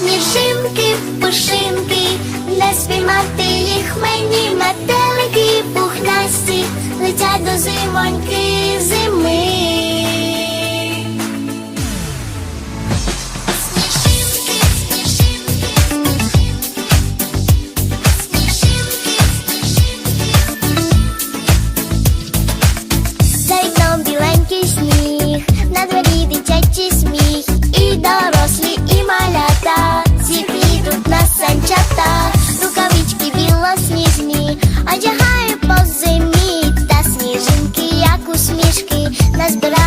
пушинки, пушинки, не спіймати їх мені метелики пухнасті, летять до зимоньки. esperar.